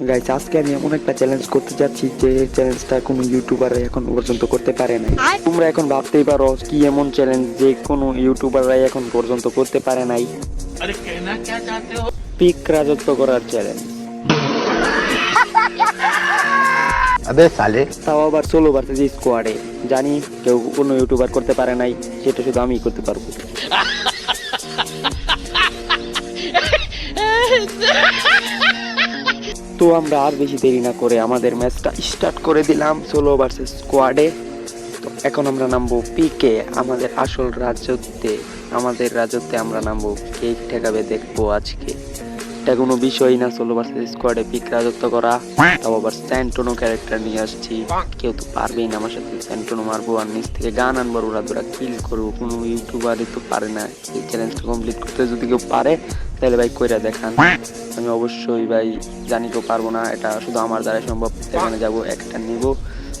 Guys আজকে আমি এমন একটা চ্যালেঞ্জ করতে যাচ্ছি যে চ্যালেঞ্জটা কোনো ইউটিউবাররা এখন পর্যন্ত করতে পারে নাই। তোমরা এখন ভাবতেই পারো কি এমন চ্যালেঞ্জ যে কোনো ইউটিউবাররাই এখন পর্যন্ত করতে পারে নাই। পিক রাজত্ব করার চ্যালেঞ্জ আবে সালে। তাও আবার ষোলো ভার্সেস স্কোয়াডে জানি কেউ কোনো ইউটিউবার করতে পারে নাই সেটা শুধু আমি করতে পারব। তো আমরা আর বেশি দেরি না করে আমাদের ম্যাচটা স্টার্ট করে দিলাম ষোলো ভার্সেস স্কোয়াডে তো এখন আমরা নামবো পিকে আমাদের আসল রাজত্বে, আমাদের রাজত্বে আমরা নামবো কে ঠেকাবে দেখব আজকে। এটা কোনো বিষয় না, ষোলো ভার্সেস স্কোয়াডে পিক রাজত্ব করা। তাও আবার স্যান্টোনো ক্যারেক্টার নিয়ে আসছি। কেউ তো পারবেই না আমার সাথে স্যান্টোনো মারবো, আর নিচ থেকে গান আনব ওরা তোরা কিল করব কোনো ইউটিউবারই তো পারে না। এই চ্যালেঞ্জটা কমপ্লিট করতে যদি কেউ পারে তাহলে ভাই কইরা দেখান। আমি অবশ্যই ভাই জানি কেউ পারব না এটা শুধু আমার দ্বারাই সম্ভব। এখানে যাব একটা নিব।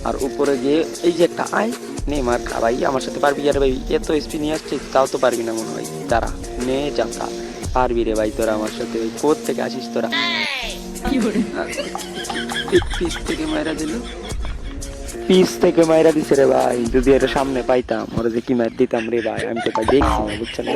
আর উপরে গিয়ে এই যে একটা আয় নে মার খা ভাই আমার সাথে পারবি আর ভাই এত স্পি নিয়ে আসছে তাও তো পারবি না মনে হয়। তারা নে যাতা পারবি রে ভাই তোরা আমার সাথে ওই কোথ থেকে আসিস তোরা? থেকে মায়েরা দিল। পিস থেকে মাইরা দিছে রে ভাই। যদি এটা সামনে পাইতাম ওরা যে কি মার দিতাম রে ভাই আমি তো ভাই দেখছি না বুঝছেন?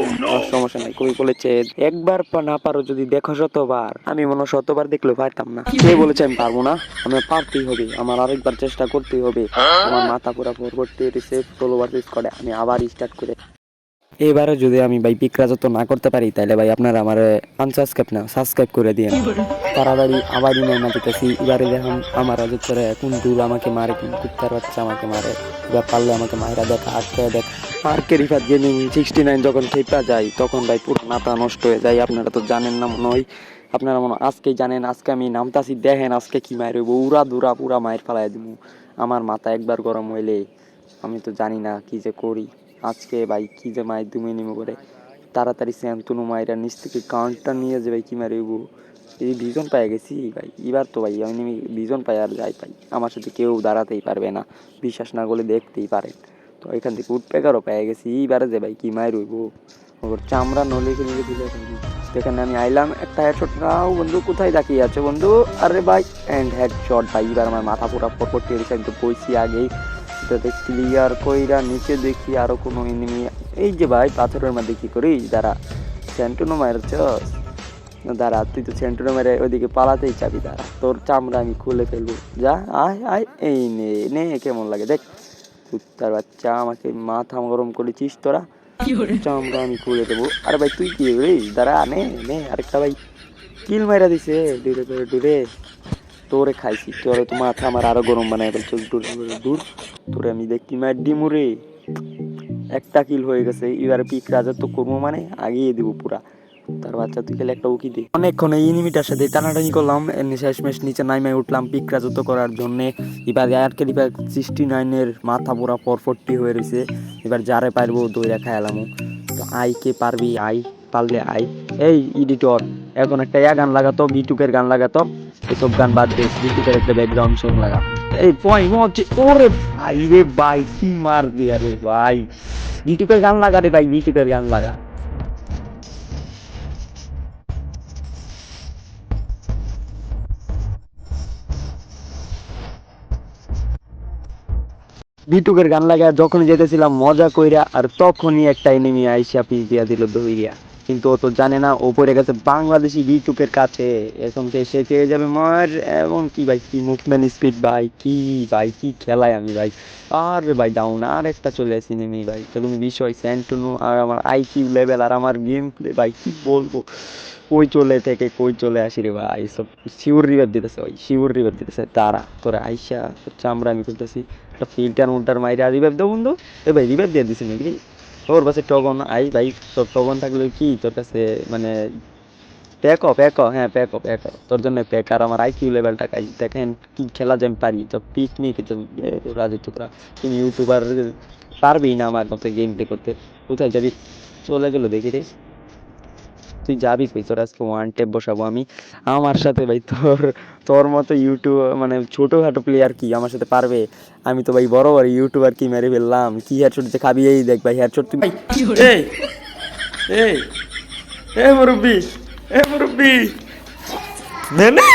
সমস্যা নাই কই বলেছে? একবার না পারো যদি দেখো শতবার। আমি মনে শতবার দেখলেও পারতাম না। কে বলেছে আমি পারব না? আমি পারতেই হবে আমার আরেকবার চেষ্টা করতেই হবে। আমার মাথা পুরা ফোর করতে রিসেপ ষোলো বার আমি আবার স্টার্ট করে এবারে যদি আমি ভাই পিক রাজত্ব না করতে পারি, তাহলে ভাই আপনারা আমার আনসাবস্ক্রাইব না সাবস্ক্রাইব করে দিয়ে তাড়াতাড়ি আবারই নাই না দিতেছি এবারে দেখুন আমার রাজত্বরে কোন দূর আমাকে মারে, কোন কুত্তার বাচ্চা আমাকে মারে, এবার পারলে আমাকে মায়েরা দেখা আটকে দেখা। আর কেরিফাত গেমিং সিক্সটি নাইন যখন খেপা যায়, তখন ভাই পুরো মাথা নষ্ট হয়ে যায়। আপনারা তো জানেন না মনে হয়। আপনারা মনে আজকেই জানেন, আজকে আমি নামতাছি, দেখেন আজকে কি মায়ের হইব। উড়া দুরা পুরা মায়ের ফালাই দিব আমার মাথা একবার গরম হইলে, আমি তো জানি না কি যে করি। আজকে ভাই, কি যে মায়ের দুমে নিমে করে। তাড়াতাড়ি স্যান্তনু মায়েরা নিচ থেকে কাউন্টটা নিয়ে যে ভাই কি মারিব এই ভিজন পাই গেছি ভাই, এবার তো ভাই আমি ভিজন পাই আর যাই পাই। আমার সাথে কেউ দাঁড়াতেই পারবে না, বিশ্বাস না করলে দেখতেই পারেন তো এখান থেকে উঠপেকারও পেয়ে গেছি, এইবারে যে ভাই কি মায়ের রইব ওর চামড়া নলে কিনে দিলে এখানে। আমি আইলাম, একটা হেডশট নাও বন্ধু, কোথায় তাকিয়ে আছে বন্ধু? আরে ভাই অ্যান্ড হেডশট ভাই এবার আমার মাথা পুরা পরপর টেরে একটু বইছি আগেই। এটাতে ক্লিয়ার কইরা নিচে দেখি আরও কোনো এনিমি এই যে ভাই পাথরের মধ্যে কি করি দাঁড়া সেন্টুনো চস দাঁড়া তুই তো সেন্টুনো মেরে ওইদিকে পালাতেই চাবি দাঁড়া তোর চামড়া আমি খুলে ফেলব। যা আয় আয় এই নে নে কেমন লাগে দেখ। কুত্তার বাচ্চা আমাকে মাথা গরম করেছিস তোরা। চামড়া আমি খুলে দেবো। আরে ভাই তুই কি রে দাঁড়া নে নে আরেকটা ভাই। কিল মাইরা দিছে দূরে দূরে। তোরে খাইছি, তোরে তো মাথা আমার আরও গরম বানায় ফেলছো দূর দূর তোরে আমি দেখি মার ডিমু রে। একটা কিল হয়ে গেছে, এবার পিক রাজত্ব করব মানে আগিয়ে দিব পুরা। তার বাচ্চা, তুই খেলে একটা উকি দে। অনেকক্ষণ এই ইনিমিটার সাথে টানাটানি করলাম শেষমেশ নিচে নাইমে উঠলাম পিক রাজত্ব করার জন্য। এবার এয়ারকে এবার সিক্সটি নাইনের মাথা পুরা পর হয়ে রয়েছে এবার যারে পারব দইরা খায়ালামো তো আই কে পারবি, আই পারলে আই। এই এডিটর এখন একটা ইয়া গান লাগাতো বিটুকের গান লাগাতো। এসব গান বাদ দে বিটুকের একটা ব্যাকগ্রাউন্ড সং লাগা এই পয় মজে ওরে ভাই রে ভাই, কি মার দিয়া রে ভাই বিটুকের গান লাগা রে ভাই বিটুকের গান লাগা। বিটুকের গান লাগা যখন যেতেছিলাম, মজা কইরা আর তখনই একটা এনিমি আইসা পিস দিয়া দিল দইরিয়া কিন্তু ও তো জানে না, ও পড়ে গেছে বাংলাদেশি বিটুকের কাছে। এখন সে সে পেয়ে যাবে মার, এবং কি ভাই, কি মুভমেন্ট স্পিড ভাই, কি ভাই, কি খেলায় আমি ভাই। আর ভাই ডাউন আর একটা চলে আসি নেমি ভাই। তো তুমি বিষয় স্যান্টুনু আর আমার আইকিউ লেভেল আর আমার গেম প্লে ভাই, কি বলব? কই চলে থেকে, কই চলে আসি রে ভাই? সব শিউর রিভার দিতেছে ভাই শিউর রিভার দিতেছে। তারা তোরা আইসা, চামড়া আমি করতেছি একটা ফিল্টার মুল্টার মাইরা রিভাইভ দেবো বন্ধু। এ ভাই রিভাইভ দিয়ে দিছি নাকি? তোর কাছে টগন, আই ভাই, তোর টগন থাকলে কি তোর কাছে মানে প্যাক প্যাক হ্যাঁ প্যাক প্যাকো তোর জন্য প্যাক আর আমার আইকিউ লেভেলটা কাজ দেখেন কি খেলা যে আমি পারি, তো পিকনিক তো রাজি টুকরা তুমি ইউটিউবার পারবি না আমার মতো গেম প্লে করতে। কোথায় যাবি? চলে গেলো দেখি রে। তুই যাবি ভাই তোর আজকে ওয়ান টেপ বসাবো আমি। আমার সাথে ভাই তোর তোর মতো ইউটিউব মানে ছোটোখাটো প্লেয়ার কি আমার সাথে পারবে? আমি তো ভাই বড় বড় ইউটিউবার কি মেরে ফেললাম? কি হেয়ারশট যে খাবি? এই দেখ ভাই হেয়ার হেয়ারশট তুই এই এই এ মুরব্বি এ মুরব্বি। নে নে